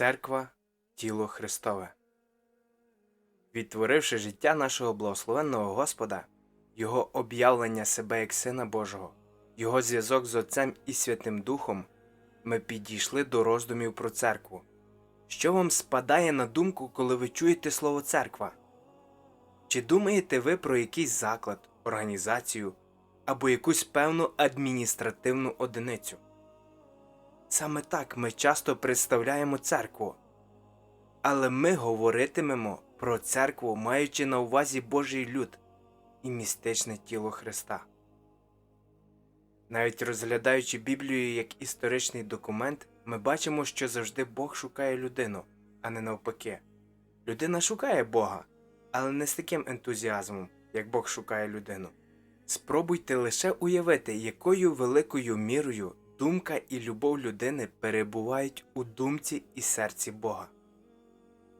Церква тіло Христове. Відтворивши життя нашого благословенного Господа, Його об'явлення себе як Сина Божого, Його зв'язок з Отцем і Святим Духом, ми підійшли до роздумів про церкву. Що вам спадає на думку, коли ви чуєте слово церква? Чи думаєте ви про якийсь заклад, організацію або якусь певну адміністративну одиницю? Саме так ми часто представляємо церкву. Але ми говоритимемо про церкву, маючи на увазі Божий люд і містичне тіло Христа. Навіть розглядаючи Біблію як історичний документ, ми бачимо, що завжди Бог шукає людину, а не навпаки. Людина шукає Бога, але не з таким ентузіазмом, як Бог шукає людину. Спробуйте лише уявити, якою великою мірою думка і любов людини перебувають у думці і серці Бога.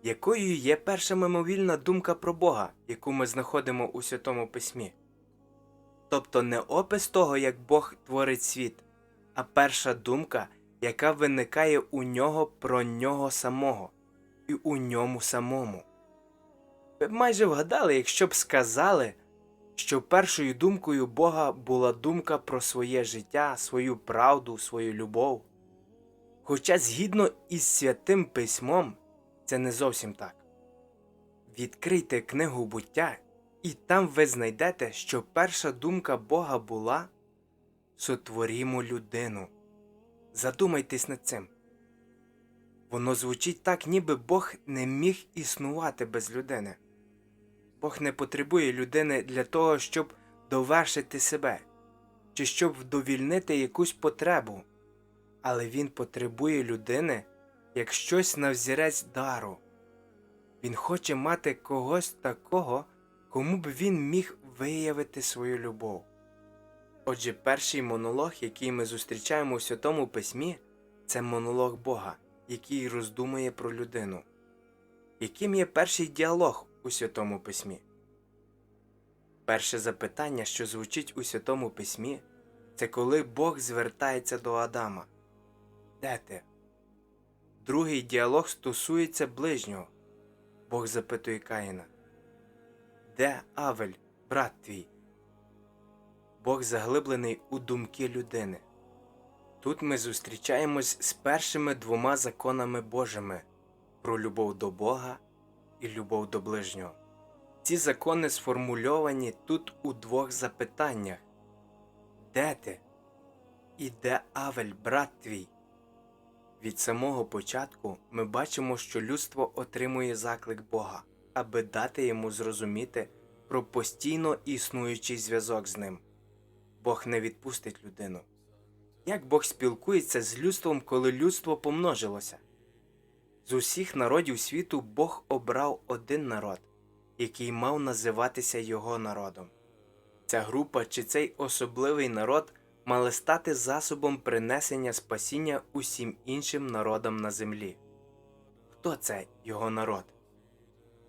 Якою є перша мимовільна думка про Бога, яку ми знаходимо у Святому Письмі? Тобто не опис того, як Бог творить світ, а перша думка, яка виникає у нього про нього самого і у ньому самому. Ви б майже вгадали, якщо б сказали, що першою думкою Бога була думка про своє життя, свою правду, свою любов. Хоча згідно із святим письмом, це не зовсім так. Відкрийте книгу буття, і там ви знайдете, що перша думка Бога була сотворімо людину. Задумайтесь над цим. Воно звучить так, ніби Бог не міг існувати без людини. Бог не потребує людини для того, щоб довершити себе чи щоб вдовільнити якусь потребу, але Він потребує людини як щось на взірець дару. Він хоче мати когось такого, кому б він міг виявити свою любов. Отже, перший монолог, який ми зустрічаємо у Святому Письмі, це монолог Бога, який роздумує про людину. Яким є перший діалог у Святому Письмі? Перше запитання, що звучить у Святому Письмі, це коли Бог звертається до Адама. Де ти? Другий діалог стосується ближнього. Бог запитує Каїна. Де Авель, брат твій? Бог заглиблений у думки людини. Тут ми зустрічаємось з першими двома законами Божими про любов до Бога і любов до ближнього. Ці закони сформульовані тут у двох запитаннях Де ти? І де Авель, брат твій? Від самого початку ми бачимо, що людство отримує заклик Бога, аби дати йому зрозуміти про постійно існуючий зв'язок з ним. Бог не відпустить людину. Як Бог спілкується з людством, коли людство помножилося? З усіх народів світу Бог обрав один народ, який мав називатися його народом. Ця група чи цей особливий народ мали стати засобом принесення спасіння усім іншим народам на землі. Хто це його народ?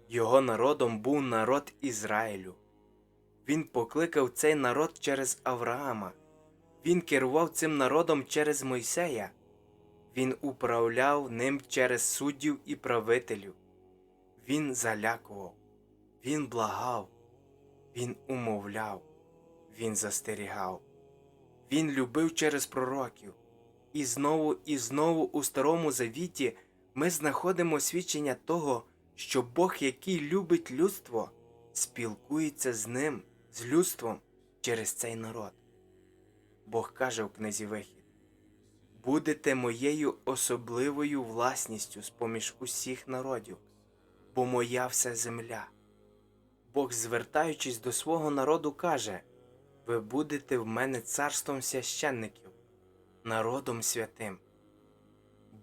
Його народом був народ Ізраїлю. Він покликав цей народ через Авраама, він керував цим народом через Мойсея, він управляв ним через суддів і правителів, він залякував, він благав, він умовляв, він застерігав. Він любив через пророків. І знову і знову у Старому Завіті ми знаходимо свідчення того, що Бог, який любить людство, спілкується з ним, з людством через цей народ. Бог каже в книзі Вихід Будете моєю особливою власністю з поміж усіх народів, бо моя вся земля. Бог, звертаючись до свого народу, каже ви будете в мене царством священників, народом святим.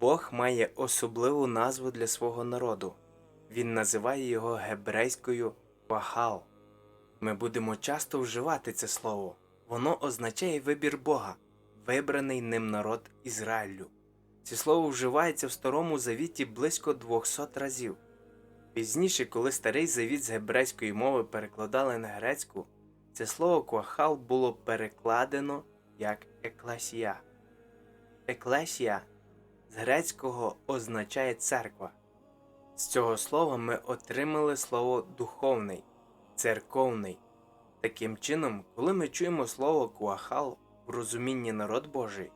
Бог має особливу назву для свого народу. Він називає його гебрейською Вахал. Ми будемо часто вживати це слово. Воно означає вибір Бога, вибраний ним народ Ізраїлю. Це слово вживається в Старому Завіті близько 200 разів. Пізніше, коли старий завіт з гебрейської мови перекладали на грецьку. Це слово квахал було перекладено як еклесія. Еклесія з грецького означає церква. З цього слова ми отримали слово духовний, церковний. Таким чином, коли ми чуємо слово куахал в розумінні народ Божий,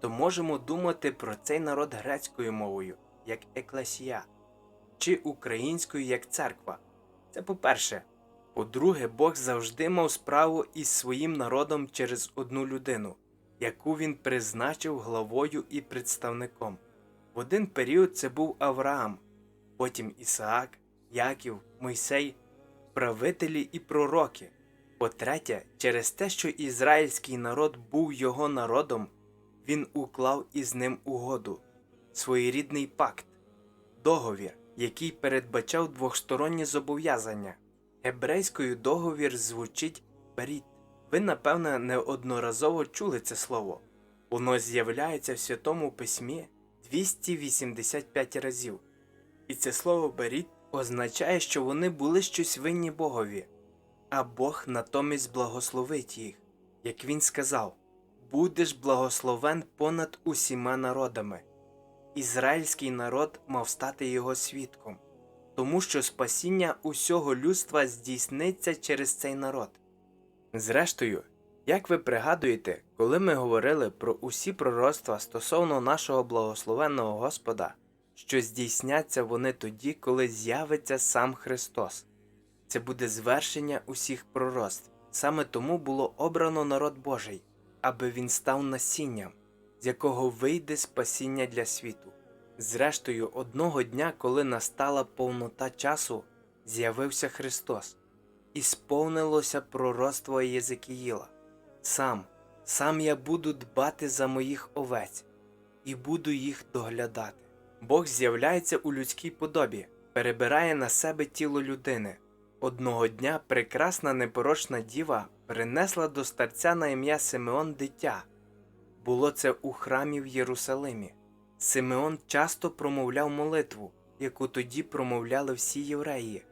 то можемо думати про цей народ грецькою мовою, як еклесія, чи українською як церква. Це по-перше. По-друге, Бог завжди мав справу із своїм народом через одну людину, яку він призначив главою і представником. В один період це був Авраам, потім Ісаак, Яків, Мойсей, правителі і пророки. По-третє, через те, що ізраїльський народ був його народом, він уклав із ним угоду, своєрідний пакт, договір, який передбачав двосторонні зобов'язання. Гебрейською договір звучить беріт. Ви, напевне, неодноразово чули це слово. Воно з'являється в Святому Письмі 285 разів. І це слово беріт означає, що вони були щось винні Богові, а Бог натомість благословить їх. Як він сказав: Будеш благословен понад усіма народами. Ізраїльський народ мав стати його свідком, тому що спасіння усього людства здійсниться через цей народ. Зрештою, як ви пригадуєте, коли ми говорили про усі пророцтва стосовно нашого благословенного Господа, що здійсняться вони тоді, коли з'явиться сам Христос. Це буде звершення усіх пророцтв. Саме тому було обрано народ Божий, аби він став насінням, з якого вийде спасіння для світу. Зрештою, одного дня, коли настала повнота часу, з'явився Христос, і сповнилося пророцтво Єзекіїла. Сам, сам я буду дбати за моїх овець і буду їх доглядати. Бог з'являється у людській подобі, перебирає на себе тіло людини. Одного дня прекрасна непорочна діва принесла до старця на ім'я Симеон дитя. Було це у храмі в Єрусалимі. Симеон часто промовляв молитву, яку тоді промовляли всі євреї,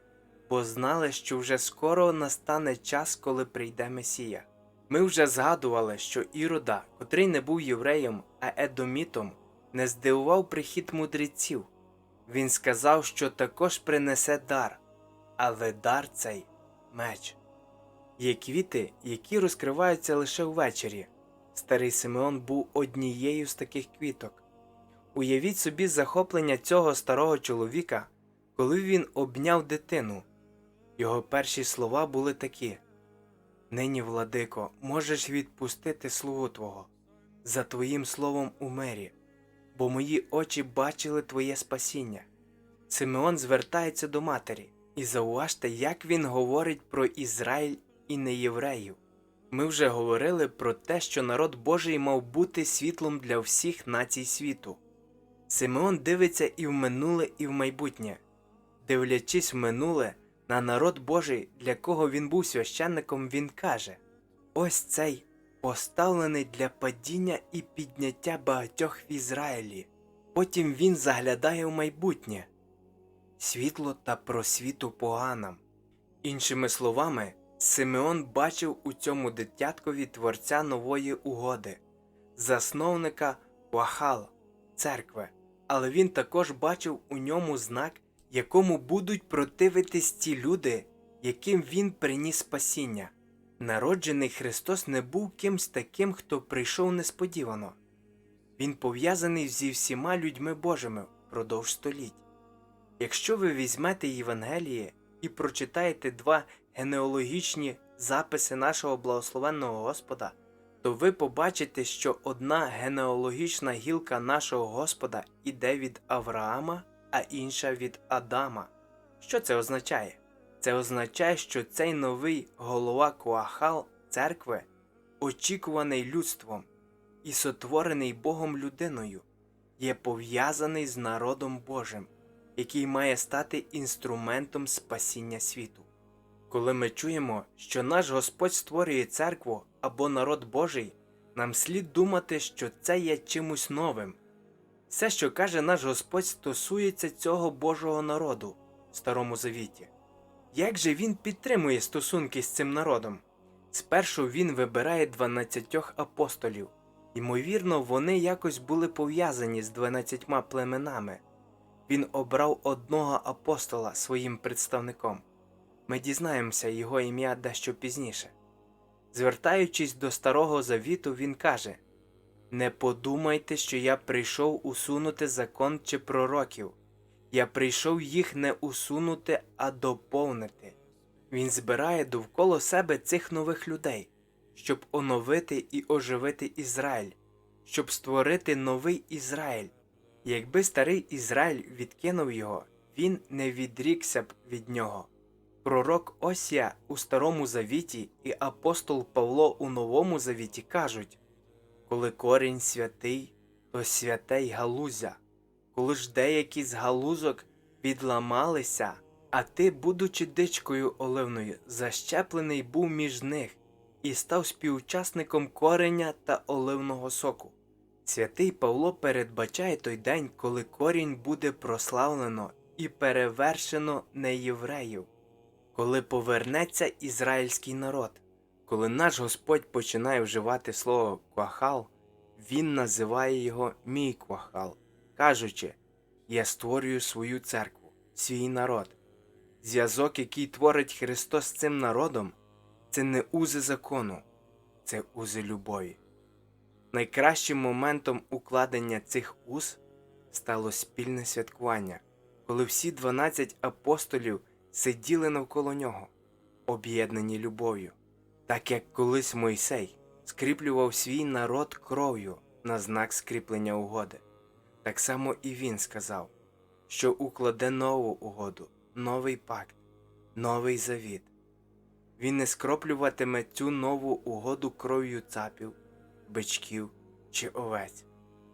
бо знали, що вже скоро настане час, коли прийде Месія. Ми вже згадували, що Ірода, котрий не був євреєм, а едомітом, не здивував прихід мудреців. Він сказав, що також принесе дар, але дар цей меч. Є квіти, які розкриваються лише ввечері. Старий Симеон був однією з таких квіток. Уявіть собі захоплення цього старого чоловіка, коли він обняв дитину. Його перші слова були такі: Нині, владико, можеш відпустити слугу Твого за Твоїм словом у мирі, бо мої очі бачили Твоє спасіння. Симеон звертається до матері, і зауважте, як він говорить про Ізраїль і неєвреїв. Ми вже говорили про те, що народ Божий мав бути світлом для всіх націй світу. Симеон дивиться і в минуле, і в майбутнє. Дивлячись в минуле на народ Божий, для кого він був священником, він каже: Ось цей поставлений для падіння і підняття багатьох в Ізраїлі. Потім він заглядає в майбутнє світло та просвіту поганам. Іншими словами, Симеон бачив у цьому дитяткові творця нової угоди, засновника Вахал, церкви, але він також бачив у ньому знак, якому будуть противитись ті люди, яким він приніс спасіння. Народжений Христос не був кимсь таким, хто прийшов несподівано. Він пов'язаний зі всіма людьми Божими впродовж століть. Якщо ви візьмете Євангеліє і прочитаєте два генеалогічні записи нашого благословенного Господа, то ви побачите, що одна генеалогічна гілка нашого Господа іде від Авраама, а інша від Адама. Що це означає? Це означає, що цей новий голова Куахал церкви очікуваний людством і сотворений Богом людиною, є пов'язаний з народом Божим, який має стати інструментом спасіння світу. Коли ми чуємо, що наш Господь створює церкву або народ Божий, нам слід думати, що це є чимось новим. Все, що каже наш Господь, стосується цього Божого народу в Старому Завіті. Як же він підтримує стосунки з цим народом? Спершу він вибирає дванадцятьох апостолів, Ймовірно, вони якось були пов'язані з дванадцятьма племенами. Він обрав одного апостола своїм представником. Ми дізнаємося його ім'я дещо пізніше. Звертаючись до Старого Завіту, він каже: Не подумайте, що я прийшов усунути закон чи пророків. Я прийшов їх не усунути, а доповнити. Він збирає довкола себе цих нових людей, щоб оновити і оживити Ізраїль, щоб створити новий Ізраїль. Якби старий Ізраїль відкинув його, він не відрікся б від нього. Пророк Осія у Старому Завіті і апостол Павло у Новому Завіті кажуть коли корінь святий, то святе й галузя, коли ж деякі з галузок відламалися, а ти, будучи дичкою оливною, защеплений був між них і став співучасником кореня та оливного соку. Святий Павло передбачає той день, коли корінь буде прославлено і перевершено неєвреїв, коли повернеться ізраїльський народ. Коли наш Господь починає вживати слово квахал, Він називає його мій квахал, кажучи: Я створюю свою церкву, свій народ. Зв'язок, який творить Христос з цим народом, це не узи закону, це узи любові. Найкращим моментом укладення цих уз стало спільне святкування, коли всі 12 апостолів сиділи навколо нього, об'єднані любов'ю, так як колись Мойсей скріплював свій народ кров'ю на знак скріплення угоди. Так само і він сказав, що укладе нову угоду, новий пакт, новий завіт. Він не скроплюватиме цю нову угоду кров'ю цапів, бичків чи овець,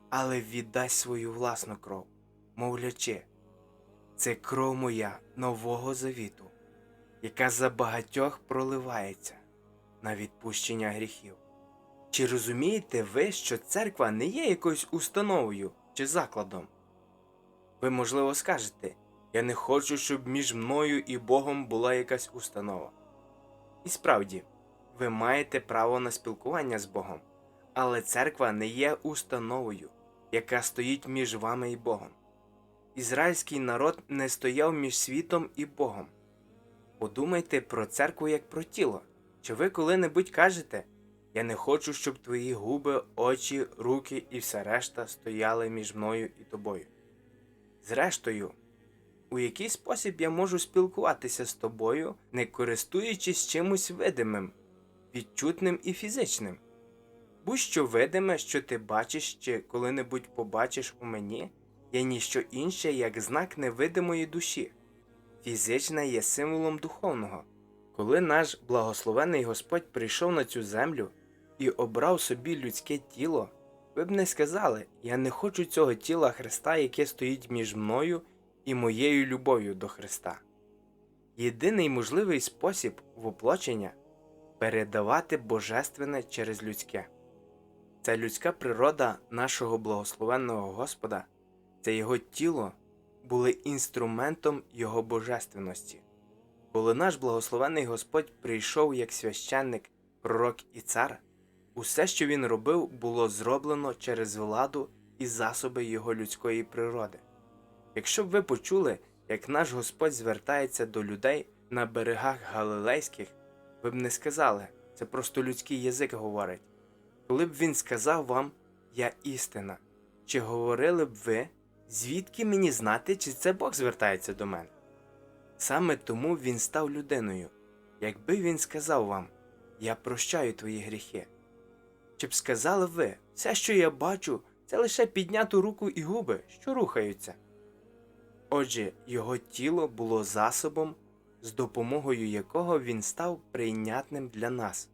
але віддасть свою власну кров, мовлячи, це кров моя нового завіту, яка за багатьох проливається на відпущення гріхів. Чи розумієте ви, що церква не є якоюсь установою чи закладом? Ви, можливо, скажете, я не хочу, щоб між мною і Богом була якась установа. І справді, ви маєте право на спілкування з Богом, але церква не є установою, яка стоїть між вами і Богом. Ізраїльський народ не стояв між світом і Богом. Подумайте про церкву як про тіло. Чи ви коли-небудь кажете, я не хочу, щоб твої губи, очі, руки і все решта стояли між мною і тобою? Зрештою, у який спосіб я можу спілкуватися з тобою, не користуючись чимось видимим, відчутним і фізичним? Будь-що видиме, що ти бачиш чи коли-небудь побачиш у мені, є ніщо інше, як знак невидимої душі. Фізичне є символом духовного. Коли наш благословений Господь прийшов на цю землю і обрав собі людське тіло, ви б не сказали, я не хочу цього тіла Христа, яке стоїть між мною і моєю любов'ю до Христа. Єдиний можливий спосіб воплочення передавати божественне через людське. Ця людська природа нашого благословенного Господа, це його тіло були інструментом Його божественності. Коли наш благословений Господь прийшов як священник, пророк і цар, усе, що він робив, було зроблено через владу і засоби його людської природи. Якщо б ви почули, як наш Господь звертається до людей на берегах Галилейських, ви б не сказали, це просто людський язик говорить. Коли б він сказав вам Я істина, чи говорили б ви, звідки мені знати, чи це Бог звертається до мене? Саме тому він став людиною. Якби він сказав вам Я прощаю твої гріхи. Чи б сказали ви, все, що я бачу, це лише підняту руку і губи, що рухаються. Отже, його тіло було засобом, з допомогою якого він став прийнятним для нас.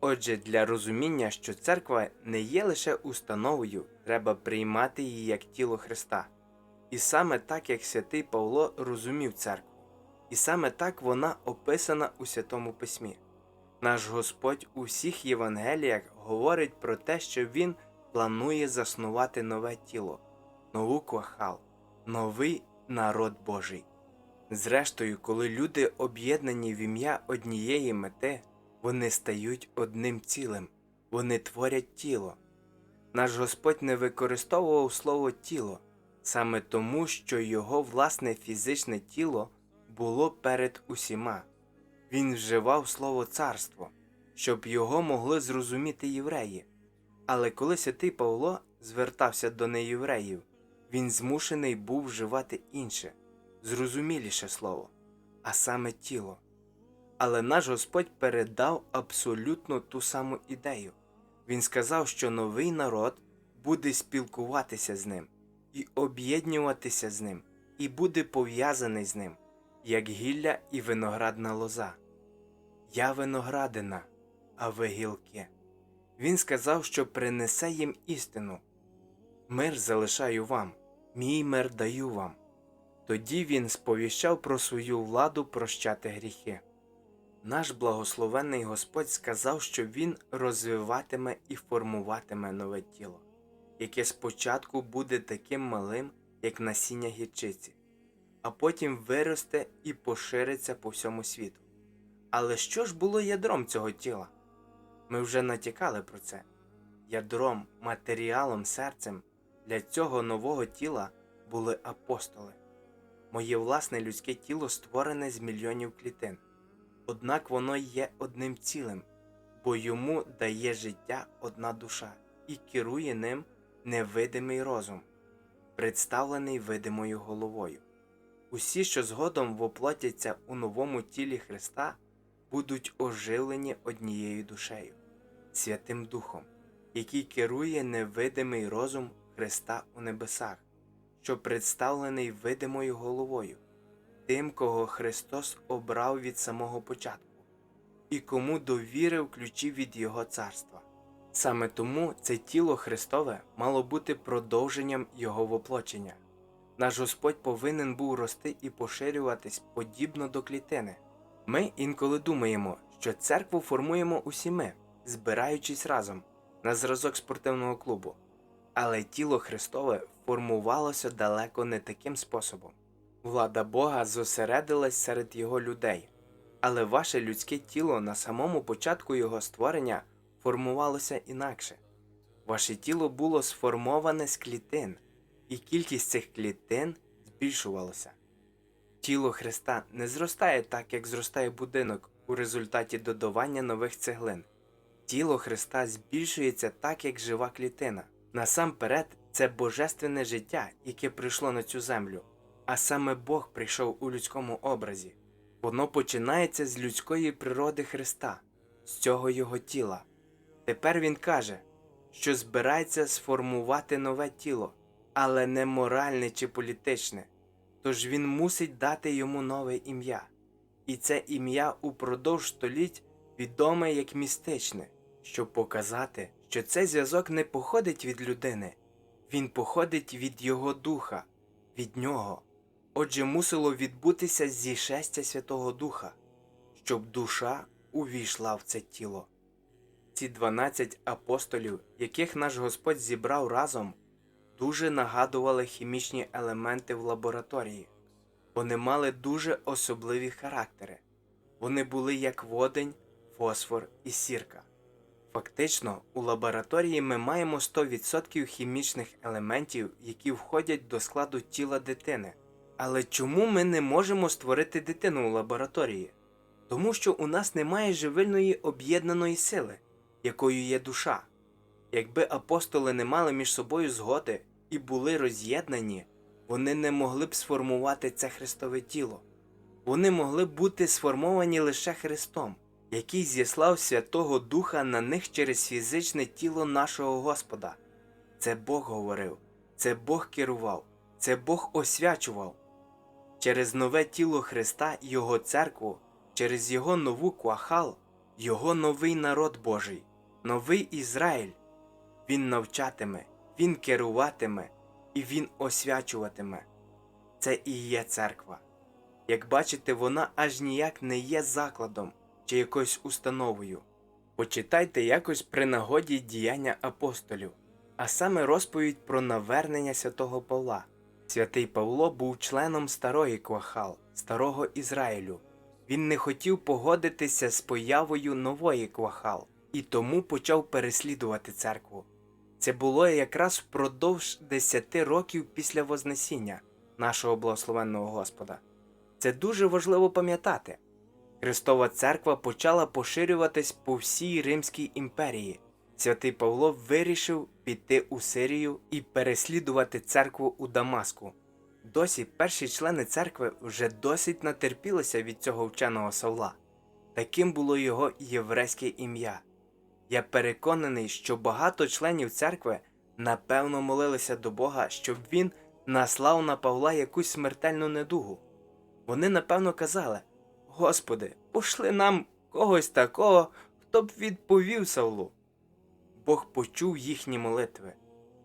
Отже, для розуміння, що церква не є лише установою, треба приймати її як тіло Христа. І саме так, як святий Павло розумів церкву, і саме так вона описана у Святому Письмі. Наш Господь у всіх Євангеліях говорить про те, що Він планує заснувати нове тіло, нову квахал, новий народ Божий. Зрештою, коли люди об'єднані в ім'я однієї мети, вони стають одним цілим, вони творять тіло. Наш Господь не використовував слово тіло саме тому, що його власне фізичне тіло було перед усіма. Він вживав слово царство, щоб його могли зрозуміти євреї. Але коли святий Павло звертався до неєвреїв, він змушений був вживати інше, зрозуміліше слово, а саме тіло. Але наш Господь передав абсолютно ту саму ідею. Він сказав, що новий народ буде спілкуватися з ним і об'єднуватися з ним, і буде пов'язаний з ним, як гілля і виноградна лоза. Я виноградина, а ви гілки. Він сказав, що принесе їм істину. Мир залишаю вам, мій мир даю вам. Тоді він сповіщав про свою владу прощати гріхи. Наш благословенний Господь сказав, що Він розвиватиме і формуватиме нове тіло, яке спочатку буде таким малим, як насіння гірчиці, а потім виросте і пошириться по всьому світу. Але що ж було ядром цього тіла? Ми вже натякали про це. Ядром, матеріалом, серцем для цього нового тіла були апостоли. Моє власне людське тіло створене з мільйонів клітин. Однак воно є одним цілим, бо йому дає життя одна душа і керує ним невидимий розум, представлений видимою головою. Усі, що згодом воплотяться у новому тілі Христа, будуть оживлені однією душею, Святим Духом, який керує невидимий розум Христа у небесах, що представлений видимою головою тим, кого Христос обрав від самого початку, і кому довірив ключі від Його царства. Саме тому це тіло Христове мало бути продовженням Його воплочення. Наш Господь повинен був рости і поширюватись подібно до клітини. Ми інколи думаємо, що церкву формуємо усі ми, збираючись разом на зразок спортивного клубу, але тіло Христове формувалося далеко не таким способом. Влада Бога зосередилась серед його людей, але ваше людське тіло на самому початку його створення формувалося інакше. Ваше тіло було сформоване з клітин, і кількість цих клітин збільшувалася. Тіло Христа не зростає так, як зростає будинок у результаті додавання нових цеглин. Тіло Христа збільшується так, як жива клітина. Насамперед, це божественне життя, яке прийшло на цю землю а саме Бог прийшов у людському образі. Воно починається з людської природи Христа, з цього Його тіла. Тепер Він каже, що збирається сформувати нове тіло, але не моральне чи політичне, тож він мусить дати йому нове ім'я, і це ім'я упродовж століть відоме як містичне, щоб показати, що цей зв'язок не походить від людини, він походить від Його духа, від нього. Отже, мусило відбутися зішестя Святого Духа, щоб душа увійшла в це тіло. Ці 12 апостолів, яких наш Господь зібрав разом, дуже нагадували хімічні елементи в лабораторії. Вони мали дуже особливі характери. Вони були як водень, фосфор і сірка. Фактично, у лабораторії ми маємо 100% хімічних елементів, які входять до складу тіла дитини. Але чому ми не можемо створити дитину у лабораторії? Тому що у нас немає живильної об'єднаної сили, якою є душа. Якби апостоли не мали між собою згоди і були роз'єднані, вони не могли б сформувати це Христове тіло. Вони могли б бути сформовані лише Христом, який зіслав Святого Духа на них через фізичне тіло нашого Господа. Це Бог говорив, це Бог керував, це Бог освячував через нове тіло Христа і Його церкву, через Його нову квахал, Його новий народ Божий, новий Ізраїль. Він навчатиме, Він керуватиме і Він освячуватиме. Це і є церква. Як бачите, вона аж ніяк не є закладом чи якоюсь установою. Почитайте якось при нагоді діяння апостолів, а саме розповідь про навернення святого Павла. Святий Павло був членом старої Квахал, старого Ізраїлю. Він не хотів погодитися з появою нової Квахал і тому почав переслідувати церкву. Це було якраз впродовж 10 років після Вознесіння нашого благословенного Господа. Це дуже важливо пам'ятати. Христова церква почала поширюватись по всій Римській імперії. Святий Павло вирішив піти у Сирію і переслідувати церкву у Дамаску. Досі перші члени церкви вже досить натерпілися від цього вченого Савла. Таким було його єврейське ім'я. Я переконаний, що багато членів церкви напевно молилися до Бога, щоб він наслав на Павла якусь смертельну недугу. Вони напевно казали: Господи, пошли нам когось такого, хто б відповів Савлу. Бог почув їхні молитви,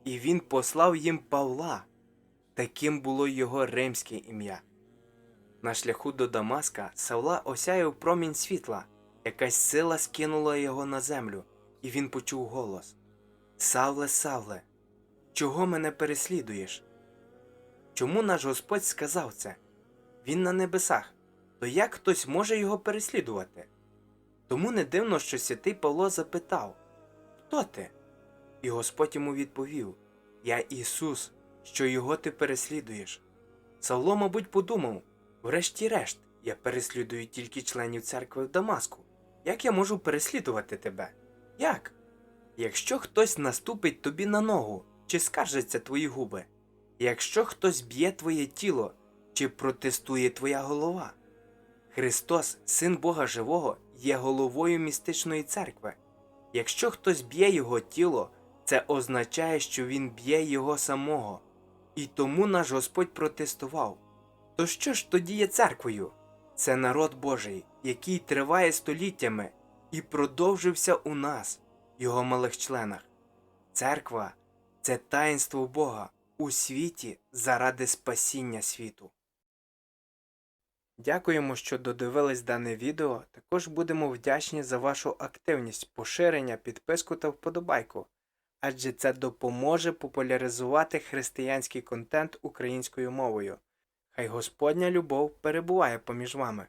і він послав їм Павла. Таким було його римське ім'я. На шляху до Дамаска Савла осяяв промінь світла, якась сила скинула його на землю, і він почув голос Савле, Савле, чого мене переслідуєш? Чому наш Господь сказав це? Він на небесах, то як хтось може його переслідувати? Тому не дивно, що святий Павло запитав Хто ти? І Господь йому відповів Я Ісус, що його ти переслідуєш. Савло, мабуть, подумав Врешті-решт, я переслідую тільки членів церкви в Дамаску. Як я можу переслідувати тебе? Як? Якщо хтось наступить тобі на ногу, чи скаржаться твої губи, якщо хтось б'є твоє тіло, чи протестує твоя голова. Христос, Син Бога Живого, є головою містичної церкви. Якщо хтось б'є його тіло, це означає, що він б'є його самого. І тому наш Господь протестував. То що ж тоді є церквою? Це народ Божий, який триває століттями і продовжився у нас, його малих членах. Церква це таїнство Бога у світі заради спасіння світу. Дякуємо, що додивились дане відео. Також будемо вдячні за вашу активність, поширення, підписку та вподобайку, адже це допоможе популяризувати християнський контент українською мовою. Хай Господня любов перебуває поміж вами.